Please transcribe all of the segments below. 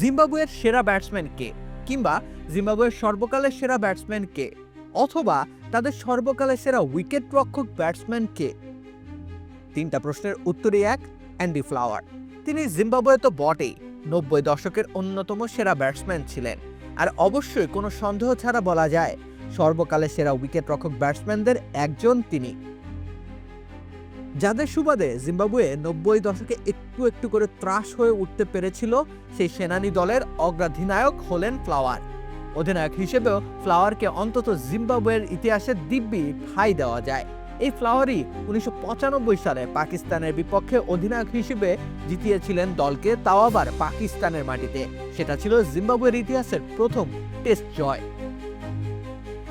জিম্বাবুয়ের সেরা ব্যাটসম্যান কে? কিংবা জিম্বাবুয়ের সর্বকালের সেরা ব্যাটসম্যান কে? অথবা তাদের সর্বকালের সেরা উইকেট রক্ষক ব্যাটসম্যান কে? তিনটা প্রশ্নের উত্তরই এক, অ্যান্ডি ফ্লাওয়ার। তিনি জিম্বাবুয়ে তো বটেই, নব্বই দশকের অন্যতম সেরা ব্যাটসম্যান ছিলেন। আর অবশ্যই কোনো সন্দেহ ছাড়া বলা যায়, সর্বকালের সেরা উইকেট রক্ষক ব্যাটসম্যানদের একজন তিনি। যাদের সুবাদে জিম্বাবুয়ে নব্বই দশকে একটু একটু করে ত্রাস হয়ে উঠতে পেরেছিল, সেই সেনানি দলের অগ্রাধিনায়ক হলেন ফ্লাওয়ার। অধিনায়ক হিসেবেও ফ্লাওয়ারকে অন্তত জিম্বাবুয়ের ইতিহাসে দিব্যি ঠাঁই দেওয়া যায়। এই ফ্লাওয়ারই উনিশশো পঁচানব্বই সালে পাকিস্তানের বিপক্ষে অধিনায়ক হিসেবে জিতিয়েছিলেন দলকে, তাও আবার পাকিস্তানের মাটিতে। সেটা ছিল জিম্বাবুয়ের ইতিহাসের প্রথম টেস্ট জয়।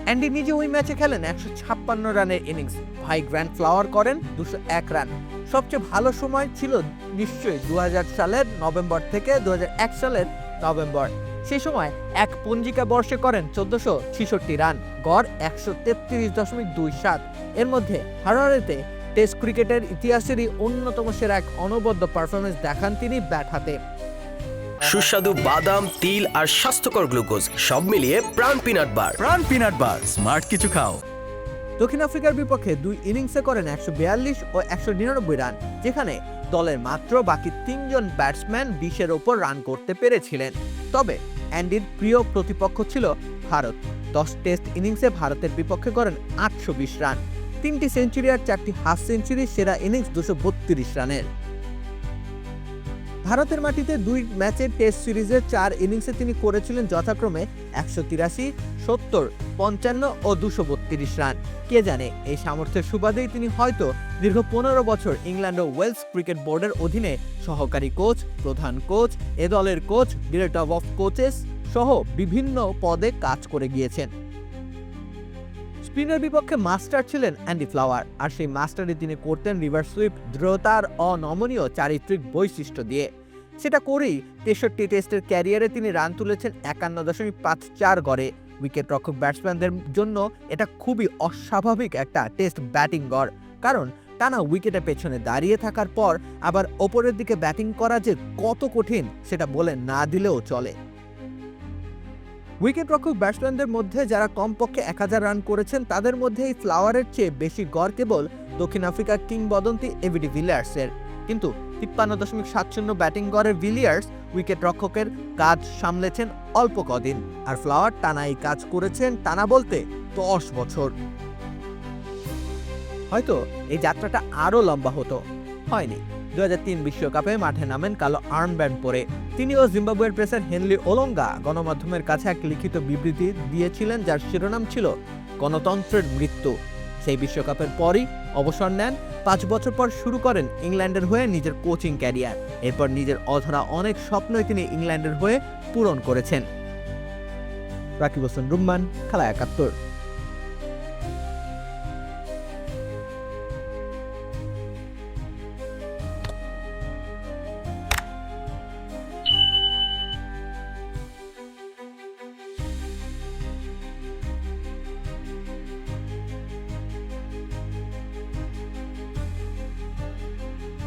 অ্যান্ডি নিজে ওই ম্যাচে খেলেন একশো ছাপ্পান্ন রানের ইনিংস। ভাই গ্র্যান্ড ফ্লাওয়ার করেন দুশো এক রান। সবচেয়ে ভালো সময় ছিল নিশ্চয়ই দু সালের নভেম্বর থেকে দুহাজার এক সালের নভেম্বর। সেই সময় এক পঞ্জিকা বর্ষে করেন চোদ্দশো ছিষট্টি রান, গড় একশো তেত্রিশ দশমিক দুই সাত। এর মধ্যে হারারেতে টেস্ট ক্রিকেটের ইতিহাসেরই অন্যতম সেরা এক অনবদ্য পারফরমেন্স দেখান তিনি ব্যাট হাতে। সুস্বাদু বাদাম তিল আর স্বাস্থ্যকর গ্লুকোজ সব মিলিয়ে প্রাণ পিনাট বার। প্রাণ পিনাট বার স্মার্ট কিছু খাও। দক্ষিণ আফ্রিকার বিপক্ষে দুই ইনিংসে করেন একশো বিয়াল্লিশ ও একশো নিরানব্বই রান যেখানে দলের মাত্র বাকি তিনজন ব্যাটসম্যান বিশের ওপর রান করতে পেরেছিলেন। তবে অ্যান্ডির প্রিয় প্রতিপক্ষ ছিল ভারত। দশ টেস্ট ইনিংসে ভারতের বিপক্ষে করেন আটশো বিশ রান। তিনটি সেঞ্চুরি আর চারটি হাফ সেঞ্চুরি সেরা ইনিংস দুশো বত্রিশ রানের। ভারতের মাটিতে দুই ম্যাচের টেস্ট সিরিজের চার ইনিংসে তিনি করেছিলেন যথাক্রমে একশো তিরাশি, সত্তর, পঞ্চান্ন ও দুশো বত্রিশ রান। কে জানে, এই সামর্থ্যের সুবাদেই তিনি হয়তো দীর্ঘ পনেরো বছর ইংল্যান্ড ও ওয়েলস ক্রিকেট বোর্ডের অধীনে সহকারী কোচ, প্রধান কোচ, এ দলের কোচ, ডিরেক্টর অফ কোচেস সহ বিভিন্ন পদে কাজ করে গিয়েছেন। স্পিনের বিপক্ষে মাস্টার ছিলেন অ্যান্ডি ফ্লাওয়ার, আর সেই মাস্টারে তিনি করতেন রিভার সুইপ দ্রুতার অনমনীয় চারিত্রিক বৈশিষ্ট্য দিয়ে। সেটা করেই তেষট্টি টেস্টের ক্যারিয়ারে তিনি রান তুলেছেন একান্ন দশমিক পাঁচ চার গড়ে। উইকেট রক্ষক ব্যাটসম্যানদের জন্য এটা খুবই অস্বাভাবিক একটা টেস্ট ব্যাটিং গড়, কারণ টানা উইকেটের পেছনে দাঁড়িয়ে থাকার পর আবার ওপরের দিকে ব্যাটিং করা যে কত কঠিন, সেটা বলে না দিলেও চলে। উইকেট রক্ষক ব্যাটসম্যানদের মধ্যে যারা কমপক্ষে এক হাজার রান করেছেন, তাদের মধ্যে এই ফ্লাওয়ারের চেয়ে বেশি গড় কেবল দক্ষিণ আফ্রিকার কিংবদন্তি এভিডি ভিলিয়ার্সের। কিন্তু তিপ্পান্ন দশমিক সাত শূন্য ব্যাটিং গড়ের ভিলিয়ার্স উইকেট রক্ষকের কাজ সামলেছেন অল্প কদিন। আর ফ্লাওয়ার টানা এই কাজ করেছেন টানা বলতে দশ বছর। হয়তো এই যাত্রাটা আরও লম্বা হতো। হয়নি। দু বিশ্বকাপে মাঠে নামেন কালো আর্মব্যান্ড পরে। তিনিও জিম্বাবুয়ের প্রেসার হেনলি ওলঙ্গা গণমাধ্যমের কাছে এক লিখিত বিবৃতি দিয়েছিলেন যার শিরোনাম ছিল গণতন্ত্রের মৃত্যু। সেই বিশ্বকাপের পরই অবসর নেন, পাঁচ বছর পর শুরু করেন ইংল্যান্ডের হয়ে নিজের কোচিং ক্যারিয়ার। এরপর নিজের অধরা অনেক স্বপ্নই তিনি ইংল্যান্ডের হয়ে পূরণ করেছেন। রাকিব হোসেন রুম্মান, খেলা একাত্তর।